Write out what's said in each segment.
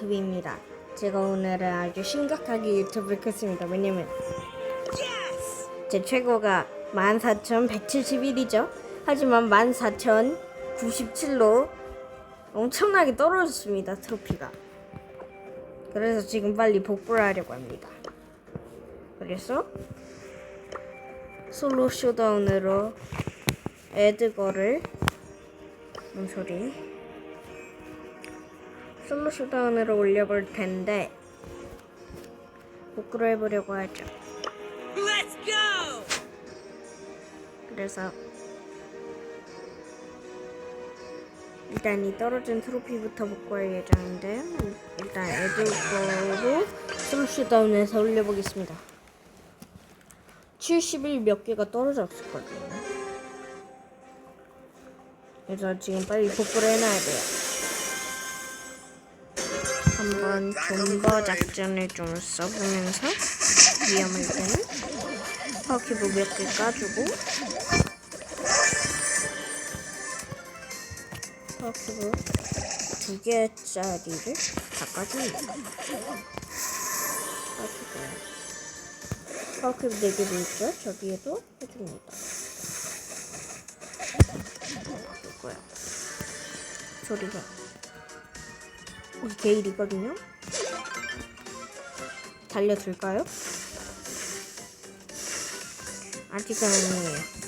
유튜브입니다. 제가 오늘은 아주 심각하게 유튜브를 켰습니다. 왜냐면 제 최고가 14,171이죠. 하지만 14,097로 엄청나게 떨어졌습니다. 트로피가. 그래서 지금 빨리 복구를 하려고 합니다. 그래서 솔로 쇼다운으로 에드거를 뭔 소리? 솔로 쇼다운으로 올려볼 텐데 복구를 해보려고 하죠. Let's go! 그래서 일단 이 떨어진 트로피부터 복구할 예정인데 일단 솔로 쇼다운에서 올려보겠습니다. 70일 몇 개가 떨어졌었거든요. 그래서 지금 빨리 복구를 해놔야 돼요. 한번 존버 작전을 좀 써보면서 위험할 때는 파워큐브 몇 개 까주고 파워큐브 두 개짜리를 다 까줍니다. 파워큐브 파워큐브 네 개도 있죠? 저기에도 해줍니다. 이거야. 소리가 이 게일이거든요. 달려들까요? 아직은 아니에요.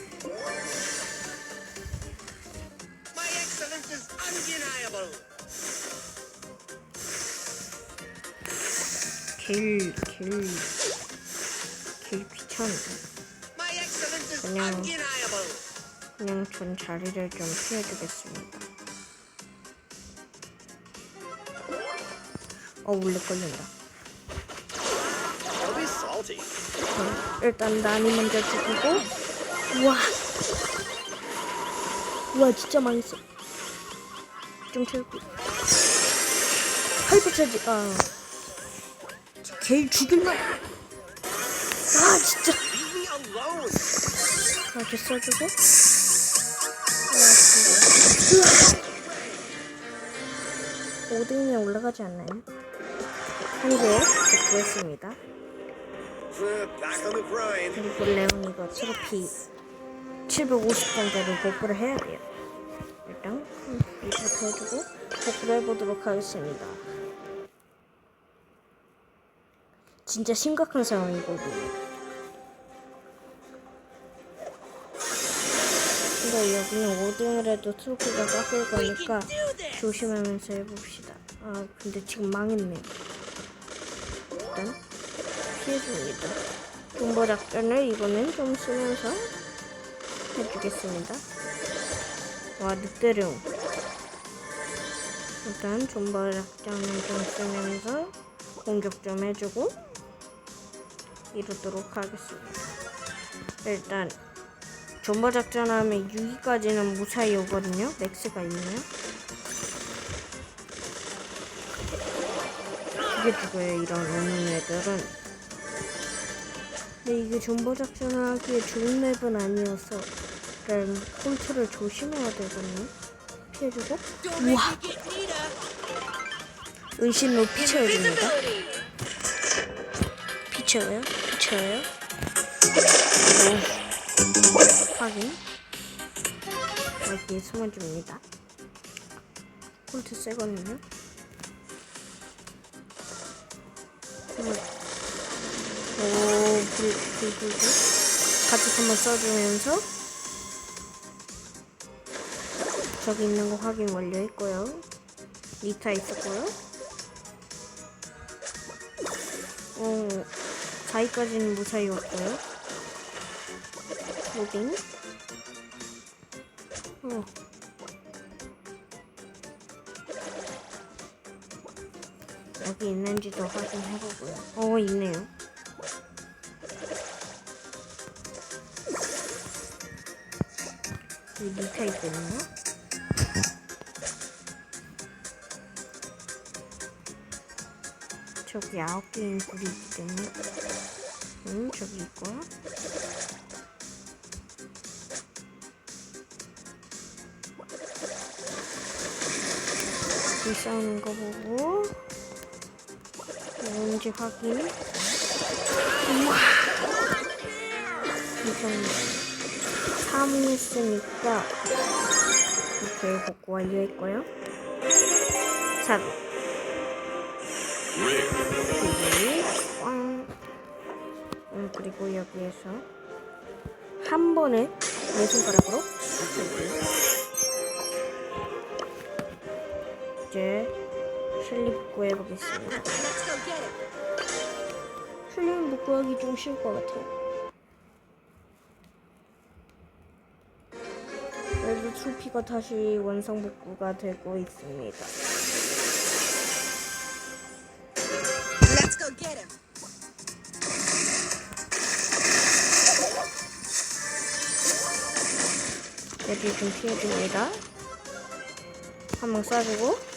길, 길, 길 귀찮아. 그냥-. 그냥 전 자리를 좀 피해주겠습니다. 어, 원래 걸린다. 어, 일단 나니 먼저 죽이고, 우와. 우와, 진짜 망했어. 좀 채우고. 팔 붙여지, 아. 걔 죽일만. 아, 진짜. Alone. 이렇게 써주고. 오등에 올라가지 않나요? 한개 복구했습니다. 그리고 레온 이거 트로피 750단계로 복구를 해야 돼요. 일단 이부터 해주고 복구를 해보도록 하겠습니다. 진짜 심각한 상황이거든요. 근데 여기는 5등을 해도 트로피가 깎일 거니까 조심하면서 해봅시다. 아 근데 지금 망했네요. 일단 피해줍니다. 존버 작전을 이번엔 좀 쓰면서 해주겠습니다. 와 늑대룡. 일단 존버 작전을 좀 쓰면서 공격 좀 해주고 이루도록 하겠습니다. 일단 존버 작전 하면 6위까지는 무사히 오거든요. 맥스가 있네요. 이게 죽어요 이런 오는 애들은. 근데 이게 존버 작전 하기에 좋은 맵은 아니어서 일단 홀트를 조심해야 되거든요. 피해주고 우와 은신로 피쳐줍니다. 피쳐요? 피쳐요? 오. 확인. 여기에 숨어줍니다. 홀트 세거든요. 오, 불, 불, 불, 불. 같이 한번 써주면서 저기 있는 거 확인 완료했고요. 리타 있었고요. 어, 4위까지는 무사히 왔고요. 로딩. 어. 여기 있는지도 확인해보고요. 어, 있네요. 이 밑에 있거든요. 저기 아홉 개인 굴이 있기 때문에. 음, 저기 있고요. 이 싸우는 거 보고 뭔지 확인. 우와. 이정도. 3 했으니까 이렇게 복구 완료했고요. 4. 여기 꽝. 음, 그리고 여기에서 한 번에 내 손가락으로 여기. 이제 실리 복구 해 보겠습니다. 실리 복구하기 좀 쉬울 것 같아요. 도 트로피가 다시 완성 복구가 되고 있습니다. Let's go get him. 여기 좀 피해줍니다. 한방 쏴주고.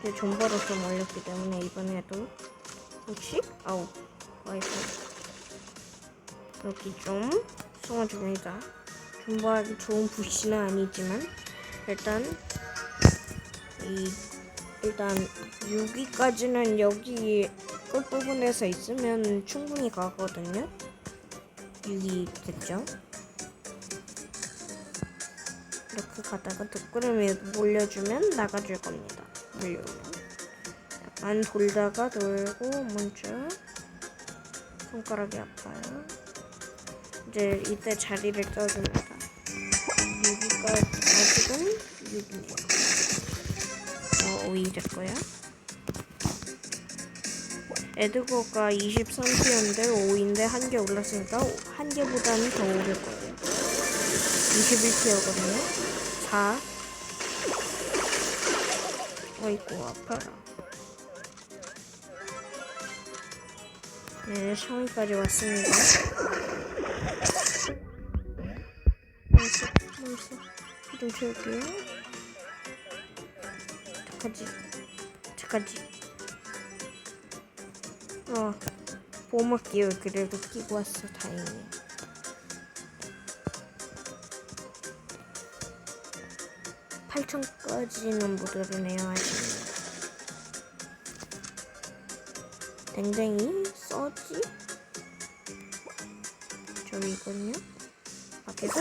이제 존버로 좀 올렸기 때문에 이번에도 혹시 아우 와이프 여기 좀 쏘아줍니다. 존버하기 좋은 부시는 아니지만 일단 이 일단 6위까지는 여기 끝부분에서 있으면 충분히 가거든요. 6위 됐죠? 이렇게 가다가 득구름이 몰려주면 나가줄 겁니다. 물려로. 약간 돌다가 돌고 먼저 손가락이 아파요. 이제 이때 자리를 떠줍니다. 6위까지 아직은 6위에요. 어, 5위 됐고요. 에드거가 23티였는데 5인데 한 개 올랐으니까 한 개보다는 더 오를 거예요. 21티어거든요. 4. 어이구, 아파라. 네, 샤워까지 왔습니다. 좀 채울게요. 착하지. 착하지. 어, 보호막기를 그래도 끼고 왔어. 다행이야. 팔천까지는 못 오르네요, 아쉽네요. 댕댕이, 써지? 저 이거는요? 밖에서?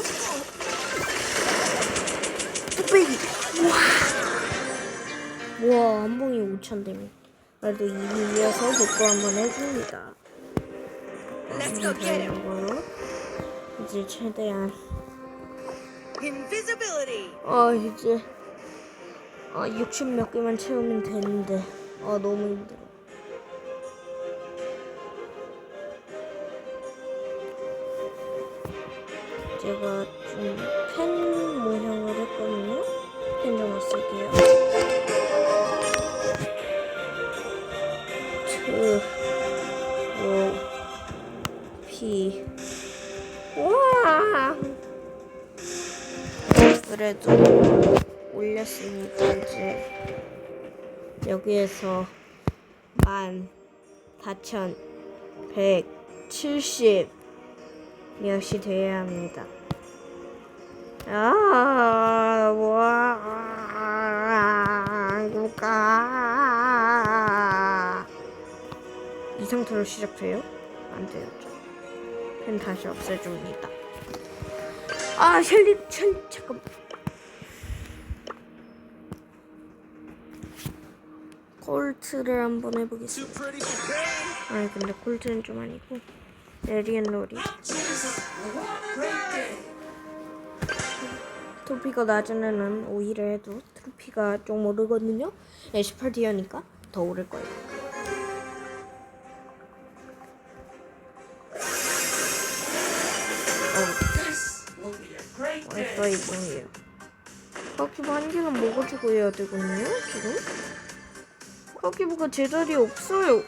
뚝배기! 우와! 우와, 한 봉이 5천 대면. 그래도 이미 이어서 복구 한번 해줍니다. Let's go get him. 이걸로 이제 최대한 Invisibility. 아 이제 아 60 몇 개만 채우면 되는데 아 너무 힘들어. 제가 좀 펜 모형을 했거든요. 펜 좀 쓸게요. 트, 로, 피. 와! 그래도 올렸으니까 이제 여기에서 만 사천 백 칠십 몇이 돼야 합니다. 아, 와, 누가 이 상태로 시작돼요? 안 되었죠. 펜 다시 없애줍니다. 아, 셸리, 셸, 잠깐. 콜트를 한번 해보겠습니다. 아니 근데 콜트는 좀 아니고 에리앤 로리. 트로피가 애는 5위를 해도 트로피가 좀 오르거든요. 18티어니까 더 오를 거예요. 어, 벌써 이거예요. 커키브 한 개는 먹어주고 해야 되거든요, 지금? 커키브가 제자리에 없어요.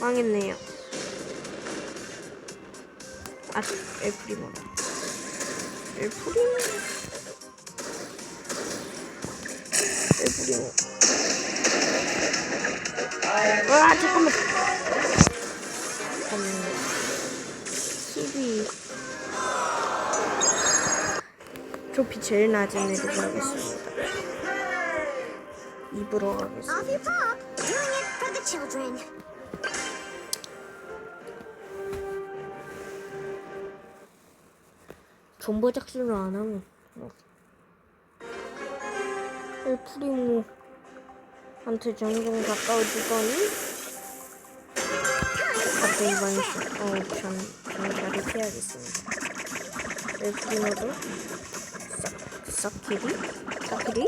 망했네요. 아, 엘프리모라. 엘프리모. 엘프리모. 와, 잠깐만. 잠깐만요. 12. 트로피 제일 낮은 애들 가겠습니다. 입으로 가겠습니다. 정보 작성을 안 하면 엘프리모한테 전공 가까워지더니 갑자기 많이 어, 전, 전자를 피해야겠습니다 엘프리모도 사키리? 사키리?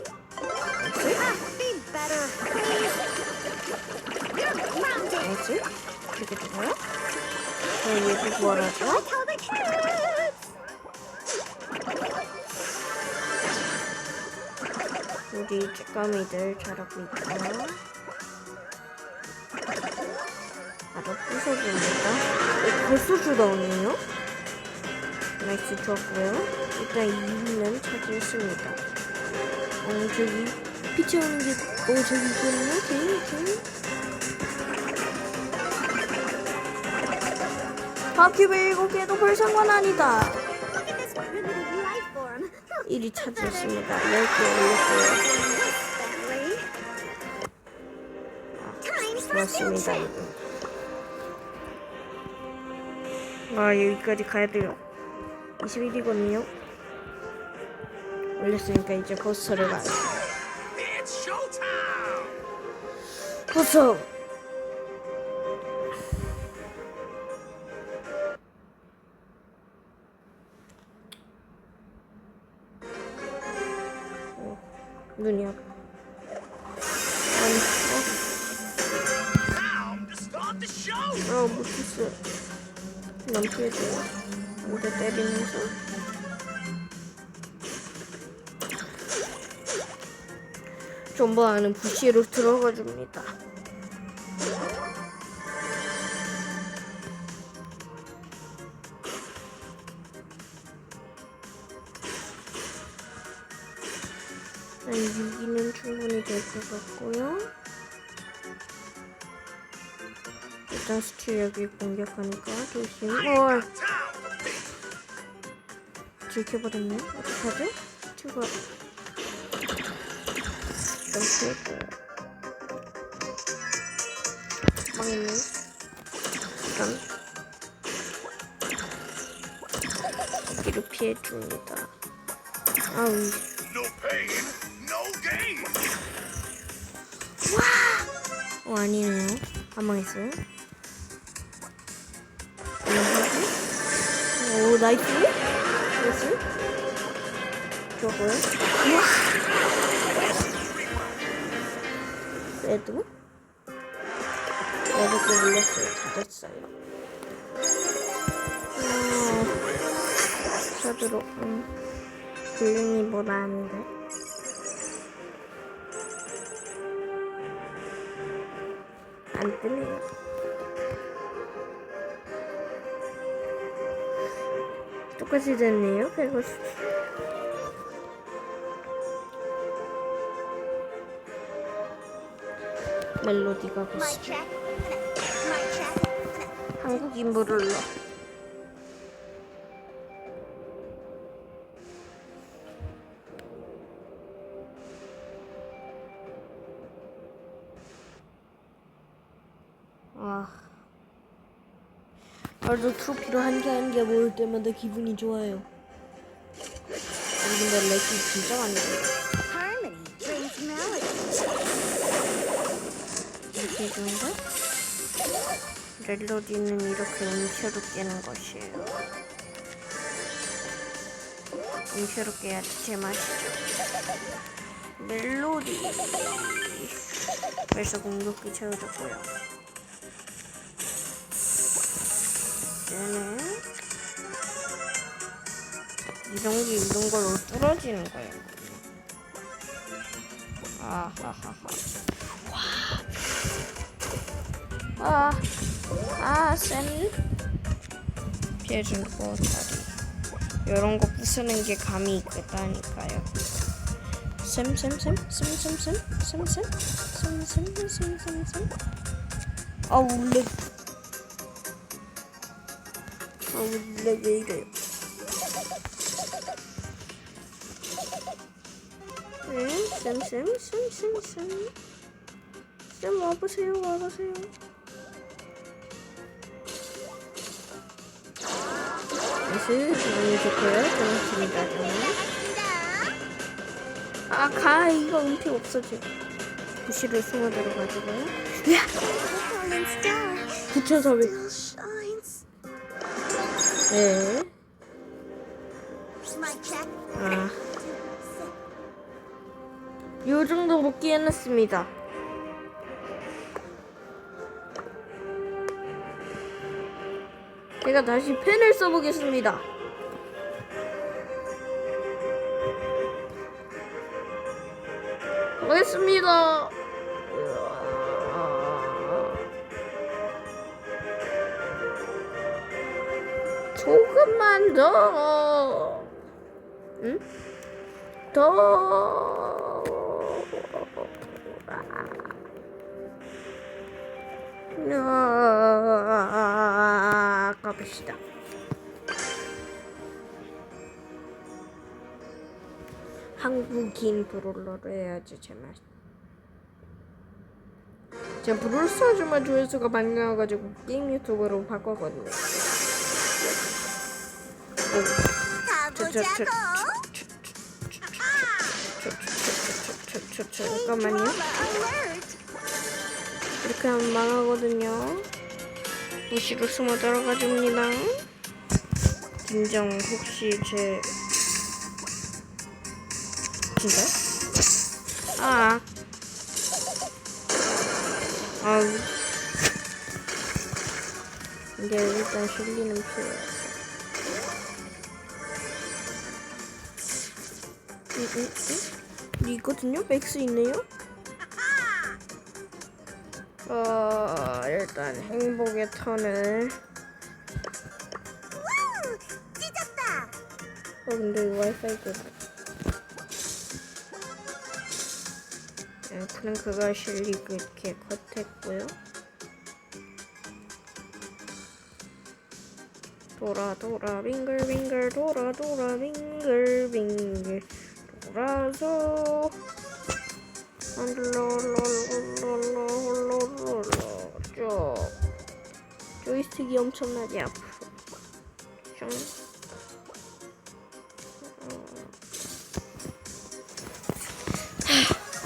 어지 알지? 그게 뭐야? 어, 얘도 뭐라고? 우리 찌까미들 잘하고 있고 바로 부숴줍니다. 어, 벌써 주다운이에요? 나이스 좋았고요. 일단 2위는 차지했습니다. 어 저기 피 채우는 게 어 저기 있거든요. 오케이 오케이 바퀴 일곱 개도 별 상관 아니다 1위 차지했습니다 10개 올렸고요 좋았습니다. 아 여기까지 가야 돼요. 21이거든요. 올렸으니까 이제 버스를 가요. It's showtime! 버스. 눈이. 아니! 어, 어, 못했어. 난 피해줘요. 안돼 때리면서. 존버하는 부시로 들어가 줍니다. 한 6위는 충분히 될 것 같고요. 일단 스틸 여기 공격하니까 조심. 어, 들켜버렸네. 스틸가 일단 피했고. 망했네. 일단 여기를 피해줍니다. 아우. Gain! 어 아니네요. 안 망했어요. 오 나이스. 나이스. 좋고요. 우와. 그래도 어렵게 물렸어요. 찾았어요. 어, 저도록 음, 블링이 뭐라 하는데. 안 뜨네요. 똑같이 됐네요. 페거스. 멜로디가 보시죠. 한국 인물을 넣어. 나도 트로피로 한 개 한 개 모을 때마다 기분이 좋아요. 아니, 근데 렉이 진짜 많이 melody. 이렇게 해주는데 멜로디는 이렇게 음체로 깨는 것이에요. 음체로 깨야지 제맛이죠. 멜로디. 그래서 공격기 채워줬고요. 음. 이런 게 이런 걸로 뚫어지는 거예요. 아하하하. 와. 아, 아, 센. 피해주고 다리. 이런 거 부수는 게 감이 있겠다니까요. 쌤쌤쌤 쌤쌤쌤 쌤쌤 쌤쌤쌤쌤쌤 아 원래 아우, 렉왜 이래요? 응? 쌤쌤쌤 쌤쌤 쌤 쌤 와보세요 와보세요. 나이스 많이 좋고요? 고맙습니다. 저는 아가. 이거 음식 없어져. 부시를 숨어 들어가지고요. 야! Falling star 9,400 still shines. 네. 아. 요 정도 먹기 해놨습니다. 제가 다시 펜을 써보겠습니다. 하겠습니다. 조금만 더. 응? 더. 아, 가봅시다. 한국인 브롤러로 해야지 제맛. 제가 브롤스타즈만 조회수가 많이 나와가지고 게임 유튜버로 바꿨거든요. 가보자고. 잠깐만요. 이렇게 하면 망하거든요. 무시로 숨어 들어가 줍니다. 김정 혹시 제 진짜? 아. 아. 근데 일단 실리는 필요해. 응, 응, 응? 있거든요? 맥스 있네요? 어, 일단 행복의 턴을. 어, 근데 와이파이가. 네, 플랭크가 실리고 이렇게 컷했고요. 돌아 돌아 빙글 빙글 돌아 돌아 빙글 빙글 돌아서. 롤롤롤롤롤롤롤 쭉 조이스틱이 엄청나게 아프고 좀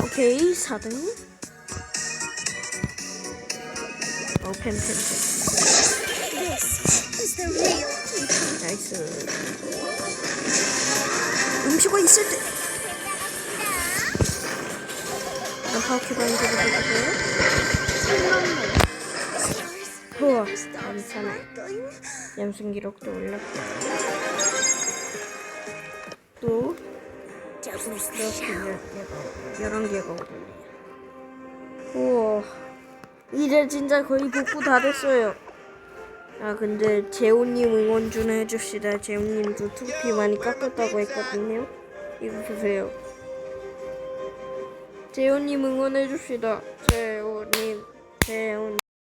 오케이 4등. 어 teacher. 나이스. 음식이 있을 때 바인드를 해주고요 우와 괜찮아요 Sparkling. 연승 기록도 올렸고 또 이렇게 11개가 오르네요 우와 이제 진짜 거의 복구 다 됐어요. 아 근데 재훈님 응원 좀 해줍시다. 재훈님도 투피 많이 깎였다고 했거든요. 이거 보세요 재훈님 응원해줍시다. 재훈님 재훈님